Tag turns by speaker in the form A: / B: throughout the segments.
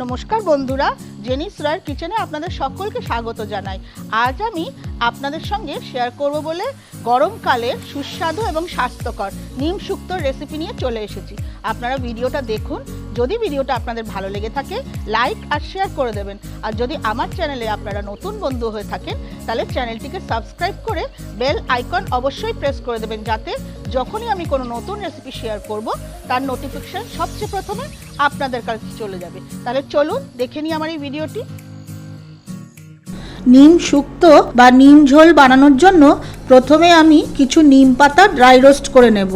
A: নমস্কার বন্ধুরা জেনিস রয়ের কিচেনে আপনাদের সকলকে স্বাগত জানাই। আজ আমি আপনাদের সঙ্গে শেয়ার করব বলে গরমকালে সুস্বাদু এবং স্বাস্থ্যকর নিম শুক্তর রেসিপি নিয়ে চলে এসেছি। আপনারা ভিডিওটা দেখুন যদি ভিডিওটা আপনাদের ভালো লেগে থাকে লাইক আর শেয়ার করে দেবেন। আর যদি আমার চ্যানেলে আপনারা নতুন বন্ধু হয়ে থাকেন, তাহলে চ্যানেলটিকে সাবস্ক্রাইব করে বেল আইকন অবশ্যই প্রেস করে দেবেন যাতে যখনই আমি কোনো নতুন রেসিপি শেয়ার করব, তার নোটিফিকেশান সবচেয়ে প্রথমে আপনাদের কাছে চলে যাবে। তাহলে চলুন দেখে নিই আমার এই ভিডিওটি। নিম শুক্তো বা নিম ঝোল বানানোর জন্য প্রথমে আমি কিছু নিম পাতা ড্রাই রোস্ট করে নেব।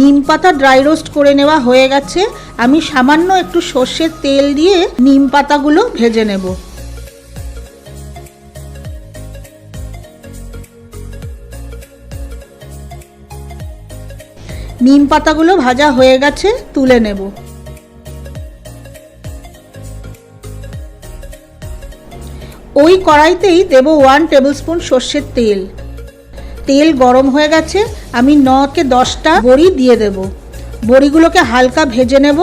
A: নিম পাতা ড্রাই রোস্ট করে নেওয়া হয়ে গেছে। আমি সামান্য একটু সর্ষের তেল দিয়ে নিম পাতাগুলো ভেজে নেব। নিম পাতাগুলো ভাজা হয়ে গেছে, তুলে নেব। ওই কড়াইতেই দেব ওয়ান টেবিলস্পুন সর্ষের তেল। তেল গরম হয়ে গেছে, আমি নকে দশটা বড়ি দিয়ে দেব। বড়িগুলোকে হালকা ভেজে নেব।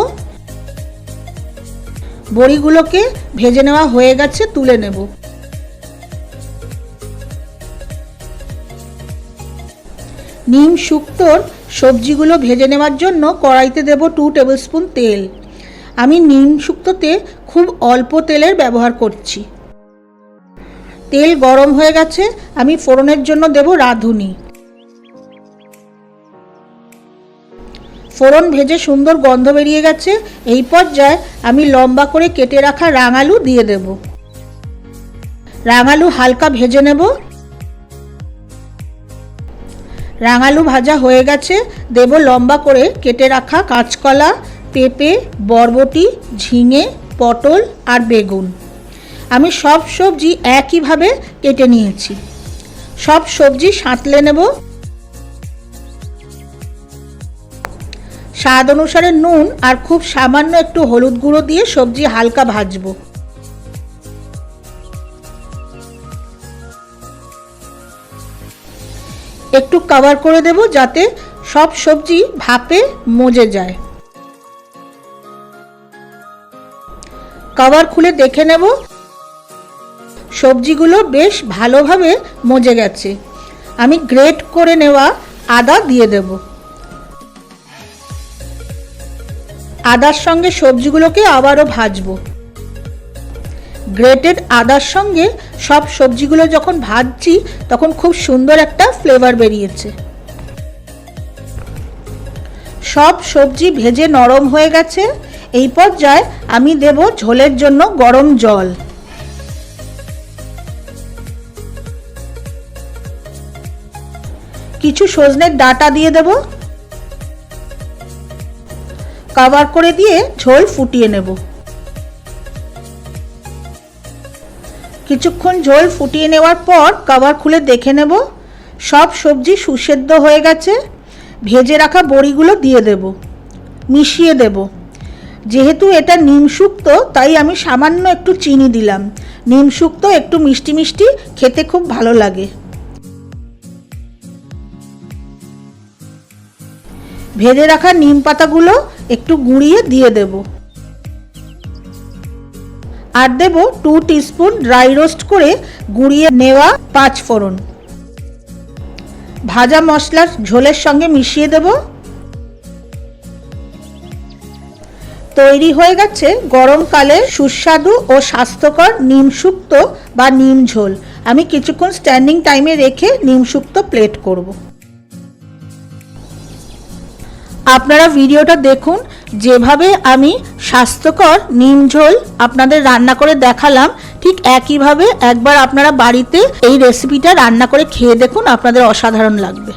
A: বড়িগুলোকে ভেজে নেওয়া হয়ে গেছে, তুলে নেব। নিম শুক্তোর সবজিগুলো ভেজে নেওয়ার জন্য কড়াইতে দেব টু টেবিলস্পুন তেল। আমি নিম শুক্তোতে খুব অল্প তেলের ব্যবহার করছি। তেল গরম হয়ে গেছে, আমি ফোড়নের জন্য দেব রাঁধুনি। ফোড়ন ভেজে সুন্দর গন্ধ বেরিয়ে গেছে, এই পর্যায়ে আমি লম্বা করে কেটে রাখা রাঙালু দিয়ে দেব। রাঙালু হালকা ভেজে নেব। রাঙালু ভাজা হয়ে গেছে, দেব লম্বা করে কেটে রাখা কাঁচকলা, পেঁপে, বরবটি, ঝিঙে, পটল আর বেগুন। আমি সব সবজি একইভাবে কেটে নিয়েছি। সব সবজি সাঁতলে নেব। স্বাদ অনুসারে নুন আর খুব সামান্য একটু হলুদ গুঁড়ো দিয়ে সবজি হালকা ভাজবো। একটু কভার করে দেব যাতে সব সবজি ভাপে মজে যায়। কভার খুলে দেখে নেব। সবজিগুলো বেশ ভালোভাবে মজে গেছে। আমি গ্রেট করে নেওয়া আদা দিয়ে দেব। আদার সঙ্গে সবজিগুলোকে আবারও ভাজবো। গ্রেটেড আদার সঙ্গে সব সবজিগুলো যখন ভাজছি, তখন খুব সুন্দর একটা ফ্লেভার বেরিয়েছে। সব সবজি ভেজে নরম হয়ে গেছে। এই পর্যায়ে আমি দেব ঝোলের জন্য গরম জল। কিছু সজনের ডাটা দিয়ে দেব। কভার করে দিয়ে ঝোল ফুটিয়ে নেব। কিছুক্ষণ ঝোল ফুটিয়ে নেওয়ার পর কভার খুলে দেখে নেব। সব সবজি সুসেদ্ধ হয়ে গেছে। ভেজে রাখা বড়িগুলো দিয়ে দেব। মিশিয়ে দেব। যেহেতু এটা নিম শুক্তো, তাই আমি সামান্য একটু চিনি দিলাম। নিম শুক্তো একটু মিষ্টি মিষ্টি, খেতে খুব ভালো লাগে। ভেজে রাখা নিম পাতাগুলো একটু গুঁড়িয়ে দিয়ে দেবো। আর দেব টু টিস্পুন ড্রাই রোস্ট করে গুঁড়িয়ে নেওয়া পাঁচ ফোড়ন ভাজা মশলার ঝোলের সঙ্গে মিশিয়ে দেব। তৈরি হয়ে গেছে গরমকালে সুস্বাদু ও স্বাস্থ্যকর নিম শুক্তো বা নিম ঝোল। আমি কিছুক্ষণ স্ট্যান্ডিং টাইমে রেখে নিম শুক্তো প্লেট করব। আপনারা ভিডিওটা দেখুন, যেভাবে আমি স্বাস্থ্যকর নিম ঝোল আপনাদের রান্না করে দেখালাম, ঠিক একইভাবে একবার আপনারা বাড়িতে এই রেসিপিটা রান্না করে খেয়ে দেখুন, আপনাদের অসাধারণ লাগবে।